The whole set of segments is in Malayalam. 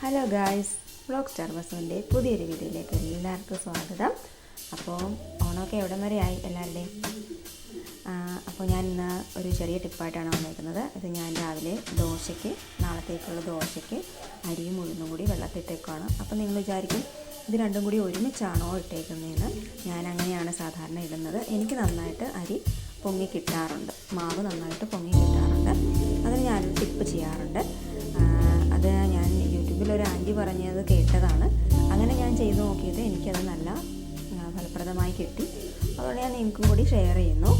ഹലോ ഗായ്സ് ബ്ലോഗ് സ്റ്റാർ ബസുവിന്റെ പുതിയൊരു വീഡിയോയിലേക്ക് എല്ലാവർക്കും സ്വാഗതം. അപ്പോൾ ഓണമൊക്കെ എവിടം വരെ ആയി എല്ലാവരുടെയും? അപ്പോൾ ഞാൻ ഇന്ന് ഒരു ചെറിയ ടിപ്പായിട്ടാണ് വന്നിരിക്കുന്നത്. ഇത് ഞാൻ രാവിലെ ദോശയ്ക്ക് നാളത്തേക്കുള്ള ദോശയ്ക്ക് അരിയും ഉഴുന്നും കൂടി വെള്ളത്തിട്ടേക്കാണ് അപ്പോൾ നിങ്ങൾ വിചാരിക്കും ഇത് രണ്ടും കൂടി ഒരുമിച്ചാണോ ഇട്ടേക്കുന്നതെന്ന് ഞാൻ അങ്ങനെയാണ് സാധാരണ ഇടുന്നത്. എനിക്ക് നന്നായിട്ട് അരി പൊങ്ങി കിട്ടാറുണ്ട്. മാവ് നന്നായിട്ട് പൊങ്ങി കിട്ടാറുണ്ട്. അതിന് ഞാനൊരു ടിപ്പ് ചെയ്യാറുണ്ട്. അത് ഞാൻ ഒരു ആന്റി പറഞ്ഞത് കേട്ടതാണ്. അങ്ങനെ ഞാൻ ചെയ്തു നോക്കിയത് എനിക്കത് നല്ല ഫലപ്രദമായി കിട്ടി. അതുകൊണ്ട് ഞാൻ നിങ്ങൾക്കും കൂടി ഷെയർ ചെയ്യുന്നു.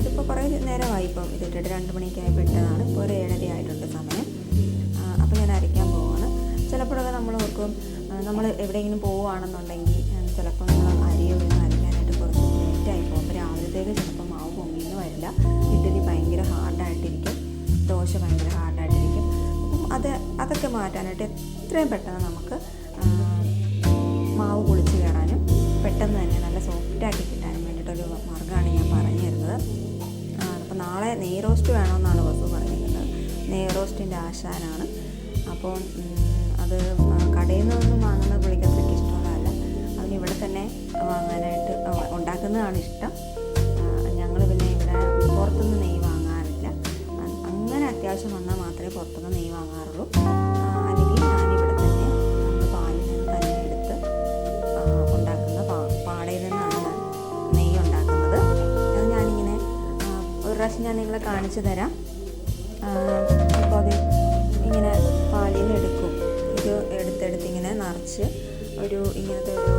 ഇതിപ്പോൾ കുറേ നേരമായി ഇപ്പം ഇതിട്ടിട്ട് രണ്ട് മണിയൊക്കെ ആയപ്പോൾ ഇട്ടതാണ് ഇപ്പോൾ ഒരു ഏഴര ആയിട്ടുണ്ട് സമയം. അപ്പോൾ ഞാൻ അരയ്ക്കാൻ പോവുകയാണ് ചിലപ്പോഴൊക്കെ നമ്മൾ ഓർക്കും നമ്മൾ എവിടെയെങ്കിലും പോവുകയാണെന്നുണ്ടെങ്കിൽ ചിലപ്പോൾ നമ്മൾ അരിയോ ഒന്നും അരയ്ക്കാനായിട്ട് കുറച്ച് ലേറ്റായി പോകും. അപ്പോൾ രാവിലത്തേക്ക് ചിലപ്പോൾ മാവ് പൊങ്ങിയെന്ന് വരില്ല. ഇഡ്ഡലി ഭയങ്കര ഹാർഡായിട്ടിരിക്കും ദോശ ഭയങ്കര ഹാർഡായിട്ടിരിക്കും അപ്പം അത് അതൊക്കെ മാറ്റാനായിട്ട് എത്രയും പെട്ടെന്ന് നമുക്ക് മാവ് പൊളിച്ച് കയറാനും പെട്ടെന്ന് തന്നെ നല്ല സോഫ്റ്റാക്കി കിട്ടാനും വേണ്ടിയിട്ടൊരു മാർഗമാണ് ഞാൻ പറഞ്ഞു തരുന്നത്. അപ്പോൾ നാളെ നെയ് റോസ്റ്റ് വേണമെന്നാണ് ബസ് പറഞ്ഞിരുന്നത് നെയ് റോസ്റ്റിന്റെ ആശാനാണ്. അപ്പോൾ അത് കടയിൽ നിന്നൊന്നും വാങ്ങുന്ന പുള്ളിക്കത്രയ്ക്ക് ഇഷ്ടമുള്ളതല്ല. അതിന് ഇവിടെ തന്നെ വാങ്ങാനായിട്ട് ഉണ്ടാക്കുന്നതാണ് ഇഷ്ടം. ഞങ്ങൾ പിന്നെ ഇവിടെ പുറത്തുനിന്ന് നെയ്യ് അത്യാവശ്യം വന്നാൽ മാത്രമേ പുറത്തുനിന്ന് നെയ്യ് വാങ്ങാറുള്ളൂ. അല്ലെങ്കിൽ ഞാനിവിടെ തന്നെ നമ്മൾ പാലിൽ നിന്ന് തന്നെ എടുത്ത് ഉണ്ടാക്കുന്ന പാടയിൽ നിന്നാണ് നെയ്യ് ഉണ്ടാക്കുന്നത്. അത് ഞാനിങ്ങനെ ഒരു പ്രാവശ്യം ഞാൻ നിങ്ങളെ കാണിച്ചു തരാം. അപ്പോൾ അത് ഇങ്ങനെ പാലിൽ എടുക്കും. ഇത് എടുത്തെടുത്ത് ഇങ്ങനെ നിറച്ച് ഒരു ഇങ്ങനത്തെ ഒരു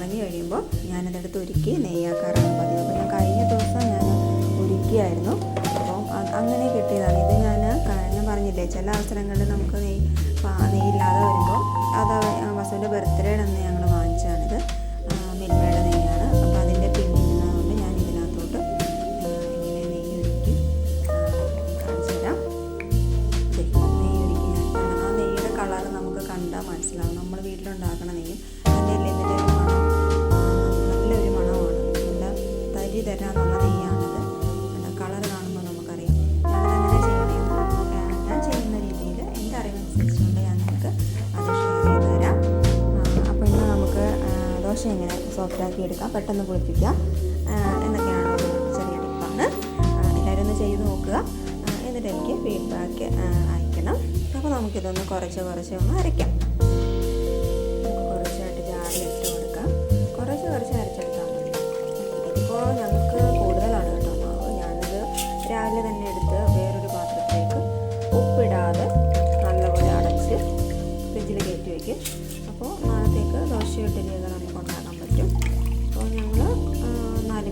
നിറഞ്ഞു കഴിയുമ്പോൾ ഞാനതെടുത്ത് ഒരുക്കി നെയ്യാക്കാറാണ് പതിവ്. അപ്പോൾ ഞാൻ കഴിഞ്ഞ ദിവസം ഞാൻ ഒരുക്കിയായിരുന്നു. അപ്പോൾ അങ്ങനെ കിട്ടിയതാണ്. ഇത് ഞാൻ ഞാൻ പറഞ്ഞില്ലേ ചില അവസരങ്ങളിൽ നമുക്ക് നെയ്യ് നെയ്യില്ലാതെ വരുമ്പോൾ അത് വസുവിന്റെ ബർത്ത്ഡേയുടെ അന്ന് പെട്ടെന്ന് കുളിപ്പിക്കാം ആ, എന്നൊക്കെയാണ് ചെറിയ ടിപ്പാണ് എല്ലാവരും ഒന്ന് ചെയ്ത് നോക്കുക. എന്നിട്ട് എനിക്ക് ഫീഡ്ബാക്ക് അയക്കണം. അപ്പോൾ നമുക്കിതൊന്ന് കുറച്ച് കുറച്ച് ഒന്ന് അരയ്ക്കാം. കുറച്ചായിട്ട് ജാറിൽ ഇട്ട് കൊടുക്കാം. കുറച്ച് കുറച്ച് അരച്ചെടുത്താൽ മതി. ഇതിപ്പോൾ ഞങ്ങൾക്ക് കൂടുതലാണ് കേട്ടോ മാവ്. ഞാനത് രാവിലെ തന്നെ എടുത്ത് വേറൊരു പാത്രത്തിലേക്ക് ഉപ്പിടാതെ നല്ലപോലെ അടച്ച് ഫ്രിഡ്ജിൽ കയറ്റി വയ്ക്കും അപ്പോൾ നാളത്തേക്ക് ദോശ ഇഡ്ഡലിയൊക്കെ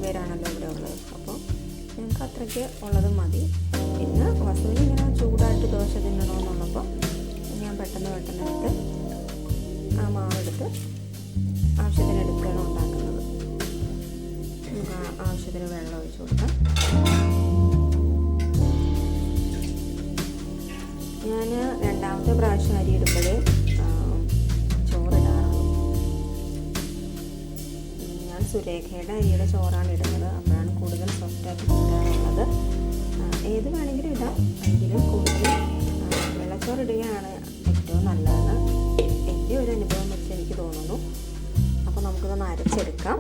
പേരാണല്ലോ ഇവിടെ ഉള്ളത്. അപ്പോൾ ഞങ്ങൾക്ക് അത്രയ്ക്ക് ഉള്ളത് മതി. പിന്നെ വസുവിന് ഇങ്ങനെ ചൂടായിട്ട് ദോശ തിന്നണമെന്നുള്ളപ്പോൾ ഞാൻ പെട്ടെന്ന് പെട്ടെന്ന് എടുത്ത് ആ മാവെടുത്ത് ആവശ്യത്തിന് എടുക്കുകയാണ് ഉണ്ടാക്കുന്നത്. നമുക്ക് ആവശ്യത്തിന് വെള്ളം ഒഴിച്ച് കൊടുക്കാം. ഞാൻ രണ്ടാമത്തെ പ്രാവശ്യം അരി ഇടുമ്പോഴേ സുരേഖയുടെ അരിയുടെ ചോറാണ് ഇടുന്നത്. അപ്പോഴാണ് കൂടുതൽ സോഫ്റ്റായിട്ട് കിട്ടാറുള്ളത്. ഏത് വേണമെങ്കിലും ഇടാം. എങ്കിലും കൂടുതൽ വെള്ളച്ചോറ് ഇടുകയാണ് ഏറ്റവും നല്ലതെന്ന് എന്റെ ഒരു അനുഭവം വെച്ച് എനിക്ക് തോന്നുന്നു. അപ്പോൾ നമുക്കിതൊന്ന് അരച്ചെടുക്കാം.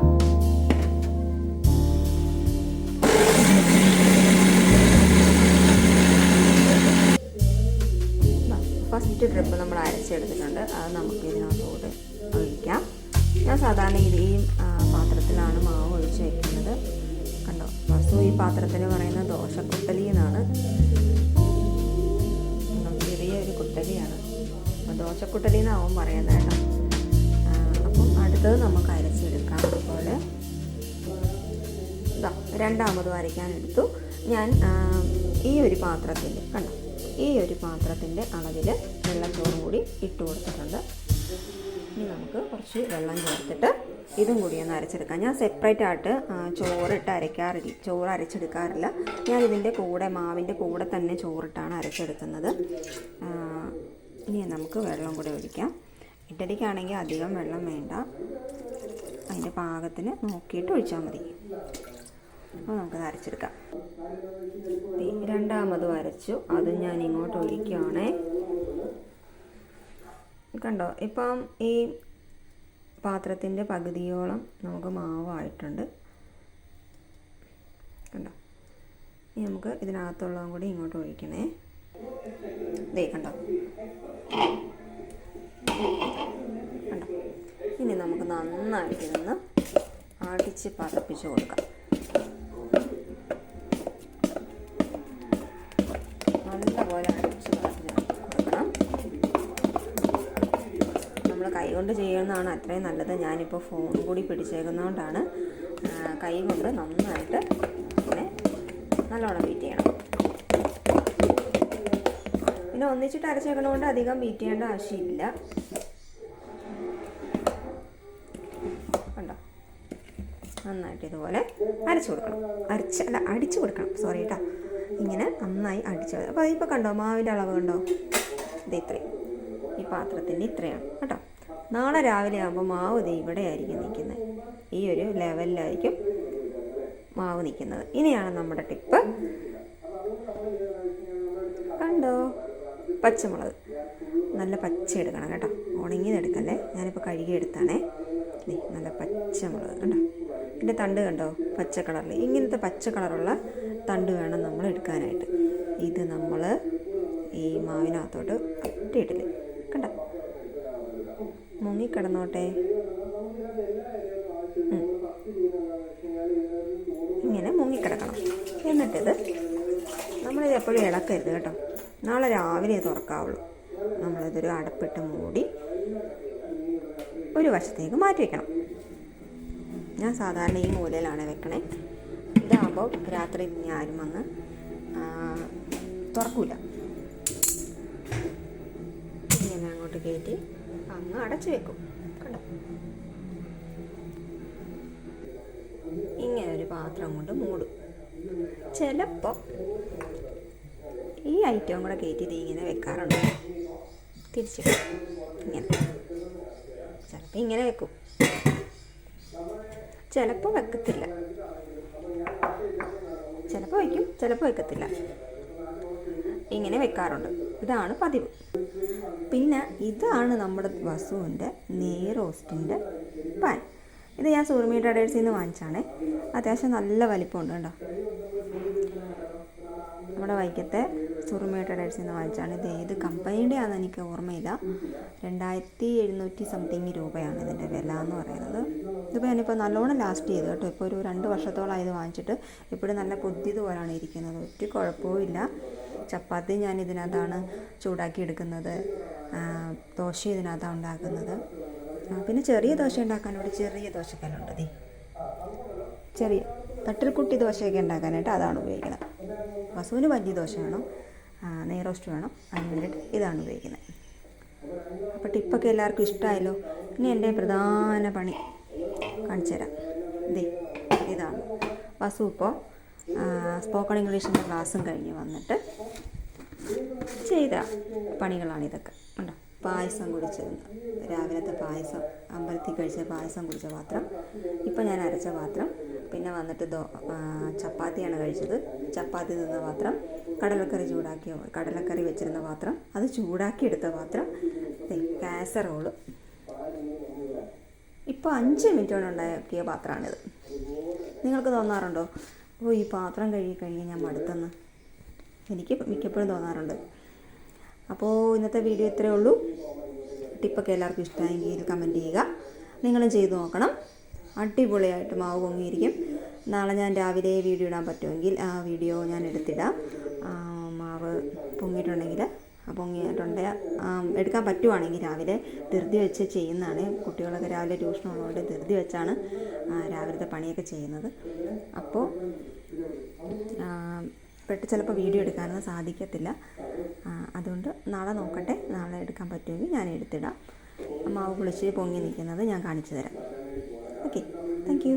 ഫസ്റ്റ് ട്രിപ്പ് നമ്മൾ അരച്ചെടുത്തിട്ടുണ്ട്. അത് നമുക്ക് ഇതിനകത്തോട്ട് ഒഴിക്കാം. ഞാൻ സാധാരണ ഈ പാത്രത്തിന് പറയുന്ന ദോശക്കുട്ടലി എന്നാണ് ചെറിയ ഒരു കുട്ടലിയാണ്. ദോശക്കുട്ടലി എന്നാവും പറയുന്നത് കേട്ടോ. അപ്പം അടുത്തത് നമുക്ക് അരച്ചെടുക്കാം. അതുപോലെ ഇതാ രണ്ടാമതും അരയ്ക്കാൻ എടുത്തു. ഞാൻ ഈ ഒരു പാത്രത്തിന്റെ കണ്ടോ? ഈ ഒരു പാത്രത്തിന്റെ അളവിൽ വെള്ളച്ചോറും കൂടി ഇട്ട് കൊടുത്തിട്ടുണ്ട്. ഇനി നമുക്ക് കുറച്ച് വെള്ളം ചേർത്തിട്ട് ഇതും കൂടി ഒന്ന് അരച്ചെടുക്കാം. ഞാൻ സെപ്പറേറ്റ് ആയിട്ട് ചോറിട്ട് അരയ്ക്കാറില്ല ചോറ് അരച്ചെടുക്കാറില്ല. ഞാൻ ഇതിന്റെ കൂടെ മാവിന്റെ കൂടെ തന്നെ ചോറിട്ടാണ് അരച്ചെടുക്കുന്നത്. ഇനി നമുക്ക് വെള്ളം കൂടി ഒഴിക്കാം. ഇഡലിക്കാണെങ്കിൽ അധികം വെള്ളം വേണ്ട. അതിന്റെ പാകത്തിന് നോക്കിയിട്ട് ഒഴിച്ചാൽ മതി. അപ്പോൾ നമുക്കത് അരച്ചെടുക്കാം. രണ്ടാമതും അരച്ചു. അത് ഞാൻ ഇങ്ങോട്ട് ഒഴിക്കുകയാണേ കണ്ടോ? ഇപ്പം ഈ പാത്രത്തിന്റെ പകുതിയോളം നമുക്ക് മാവായിട്ടുണ്ട്. കണ്ടോ? ഇനി നമുക്ക് ഇതിനകത്തുള്ളതും കൂടി ഇങ്ങോട്ട് ഒഴിക്കണേ. ദേ കണ്ടോ? കണ്ടോ? ഇനി നമുക്ക് നന്നായിട്ട് ഇതൊന്ന് അടിച്ച് പതപ്പിച്ച് കൊടുക്കാം. കൈകൊണ്ട് ചെയ്യുന്നതാണ് അത്രയും നല്ലത്. ഞാനിപ്പോൾ ഫോൺ കൂടി പിടിച്ചേക്കുന്നതുകൊണ്ടാണ് കൈ കൊണ്ട് നന്നായിട്ട് ഇങ്ങനെ നല്ലോണം ബീറ്റ് ചെയ്യണം. പിന്നെ ഒന്നിച്ചിട്ട് അരച്ചേക്കണതുകൊണ്ട് അധികം ബീറ്റ് ചെയ്യേണ്ട ആവശ്യമില്ല. കണ്ടോ? നന്നായിട്ട് ഇതുപോലെ അരച്ചു കൊടുക്കണം. അരച്ച് അല്ല അടിച്ചു കൊടുക്കണം. സോറി കേട്ടോ ഇങ്ങനെ നന്നായി അടിച്ചു അപ്പോൾ ഇപ്പോൾ കണ്ടോ? മാവിന്റെ അളവ് കണ്ടോ? ഇത് ഇത്രയും. ഈ പാത്രത്തിന്റെ ഇത്രയാണ്. കേട്ടോ? നാളെ രാവിലെ ആകുമ്പോൾ മാവ് ഇത് ഇവിടെ ആയിരിക്കും നിൽക്കുന്നത്. ഈ ഒരു ലെവലിലായിരിക്കും മാവ് നിൽക്കുന്നത്. ഇനിയാണ് നമ്മുടെ ടിപ്പ്. കണ്ടോ? പച്ചമുളക്. നല്ല പച്ച എടുക്കണം കേട്ടോ. ഉണങ്ങിയതെടുക്കല്ലേ ഞാനിപ്പോൾ കഴുകി എടുത്താണേ. ദേ, നല്ല പച്ചമുളക് കണ്ടോ? ഇതിന്റെ തണ്ട് കണ്ടോ? പച്ച കളറിൽ ഇങ്ങനത്തെ പച്ച കളറുള്ള തണ്ട് വേണം നമ്മൾ എടുക്കാനായിട്ട്. ഇത് നമ്മൾ ഈ മാവിനകത്തോട്ട് കണ്ടോ മുങ്ങിക്കിടന്നോട്ടെ. ഇങ്ങനെ മുങ്ങിക്കിടക്കണം. എന്നിട്ടിത് നമ്മളിത് എപ്പോഴും ഇളക്കരുത് കേട്ടോ. നാളെ രാവിലെ തുറക്കാവുള്ളൂ. നമ്മളിതൊരു അടപ്പിട്ട് മൂടി ഒരു വശത്തേക്ക് മാറ്റി വെക്കണം. ഞാൻ സാധാരണ ഈ മൂലയിലാണ് വെക്കണേ. ഇതാകുമ്പോൾ രാത്രി ഇനി ആരും വന്ന് തുറക്കൂല. ഇങ്ങനെ അങ്ങോട്ട് കയറ്റി അങ്ങ് അടച്ചു വെക്കും. കണ്ടോ? ഇങ്ങനെ ഒരു പാത്രം കൊണ്ട് മൂടും. ചിലപ്പോൾ ഈ ഐറ്റവും കൂടെ കയറ്റി ഇത് ഇങ്ങനെ വെക്കാറുണ്ട്. തിരിച്ചു ഇങ്ങനെ. ചിലപ്പോൾ ഇങ്ങനെ വെക്കും. ചിലപ്പോൾ വെക്കത്തില്ല. ചിലപ്പോൾ വയ്ക്കും ചിലപ്പോൾ വെക്കത്തില്ല. ഇങ്ങനെ വെക്കാറുണ്ട്. ഇതാണ് പതിവ്. പിന്നെ ഇതാണ് നമ്മുടെ വസുവിന്റെ നെയ്റോസ്റ്റിന്റെ പാൻ. ഇത് ഞാൻ സൂർമി ട്രഡേഴ്സിൽ നിന്ന് വാങ്ങിച്ചാണേ. അത്യാവശ്യം നല്ല വലിപ്പമുണ്ട് കേട്ടോ. നമ്മുടെ വൈക്കത്തെ സുറുമി ട്രഡേഴ്സിൽ നിന്ന് വാങ്ങിച്ചാണ്. ഇത് ഏത് കമ്പനിയുടെ ആണെന്ന് എനിക്ക് ഓർമ്മയില്ല. രണ്ടായിരത്തി എഴുന്നൂറ്റി സംതിങ് രൂപയാണ് ഇതിന്റെ വില എന്ന് പറയുന്നത്. ഇതിപ്പോൾ ഞാനിപ്പോൾ നല്ലോണം ലാസ്റ്റ് ചെയ്തു കേട്ടോ. ഇപ്പോൾ ഒരു രണ്ട് വർഷത്തോളം ഇത് വാങ്ങിച്ചിട്ട് ഇപ്പോഴും നല്ല പുതിയതുപോലാണ് ഇരിക്കുന്നത്. ഒരു കുഴപ്പവും ഇല്ല. ചപ്പാത്തി ഞാൻ ഇതിനകത്താണ് ചൂടാക്കി എടുക്കുന്നത് ദോശ ഇതിനകത്താണ് ഉണ്ടാക്കുന്നത്. പിന്നെ ചെറിയ ദോശ ഉണ്ടാക്കാൻ ഇവിടെ ചെറിയ ദോശക്കല്ലുണ്ട് ദേ. ചെറിയ തട്ടിൽക്കുട്ടി ദോശയൊക്കെ ഉണ്ടാക്കാനായിട്ട് അതാണ് ഉപയോഗിക്കുന്നത്. വസുവിന് വലിയ ദോശ വേണം. നെയ്റോസ്റ്റ് നെയ് റോസ്റ്റ് വേണം. അതിന് വേണ്ടിയിട്ട് ഇതാണ് ഉപയോഗിക്കുന്നത്. അപ്പോൾ ടിപ്പൊക്കെ എല്ലാവർക്കും ഇഷ്ടമായല്ലോ ഇനി എന്റെ പ്രധാന പണി കാണിച്ചു തരാം ഇതേ ഇതാണ് വസു ഇപ്പോൾ സ്പോക്കൺ ഇംഗ്ലീഷിന്റെ ക്ലാസ്സും കഴിഞ്ഞ് വന്നിട്ട് ചെയ്ത പണികളാണ് ഇതൊക്കെ. ഉണ്ടോ പായസം കുടിച്ചത് രാവിലത്തെ പായസം അമ്പലത്തിൽ കഴിച്ച പായസം കുടിച്ച പാത്രം ഇപ്പം ഞാൻ അരച്ച പാത്രം. പിന്നെ വന്നിട്ട് ദോ ചപ്പാത്തിയാണ് കഴിച്ചത്. ചപ്പാത്തി നിന്ന പാത്രം കടലക്കറി ചൂടാക്കിയ കടലക്കറി വെച്ചിരുന്ന പാത്രം അത് ചൂടാക്കി എടുത്ത പാത്രം. കാസറോൾ. ഇപ്പോൾ അഞ്ച് മിനിറ്റ് കൊണ്ട് ഉണ്ടാക്കിയ പാത്രമാണിത്. നിങ്ങൾക്ക് തോന്നാറുണ്ടോ? ഓ ഈ പാത്രം കഴുകി കഴുകി ഞാൻ മടുത്തെന്ന്. എനിക്ക് മിക്കപ്പോഴും തോന്നാറുണ്ട്. അപ്പോൾ ഇന്നത്തെ വീഡിയോ ഇത്രയേ ഉള്ളൂ. ടിപ്പൊക്കെ എല്ലാവർക്കും ഇഷ്ടമായെങ്കിൽ കമന്റ് ചെയ്യുക. നിങ്ങളും ചെയ്തു നോക്കണം. അടിപൊളിയായിട്ട് മാവ് പൊങ്ങിയിരിക്കും. നാളെ ഞാൻ രാവിലെ വീഡിയോ ഇടാൻ പറ്റുമെങ്കിൽ ആ വീഡിയോ ഞാൻ എടുത്തിടാം. മാവ് പൊങ്ങിയിട്ടുണ്ടെങ്കിൽ പൊങ്ങിയിട്ടുണ്ട്. എടുക്കാൻ പറ്റുവാണെങ്കിൽ രാവിലെ ധൃതി വെച്ച് ചെയ്യുന്നതാണ്. കുട്ടികളൊക്കെ രാവിലെ ട്യൂഷൻ ഉള്ളതുകൊണ്ട് ധൃതി വെച്ചാണ് രാവിലത്തെ പണിയൊക്കെ ചെയ്യുന്നത്. അപ്പോൾ പെട്ട് ചിലപ്പോൾ വീഡിയോ എടുക്കാനൊന്നും സാധിക്കത്തില്ല. അതുകൊണ്ട് നാളെ നോക്കട്ടെ. നാളെ എടുക്കാൻ പറ്റുമെങ്കിൽ ഞാൻ എടുത്തിടാം. മാവ് കുളിച്ച് പൊങ്ങി നിൽക്കുന്നത് ഞാൻ കാണിച്ചു തരാം. Okay thank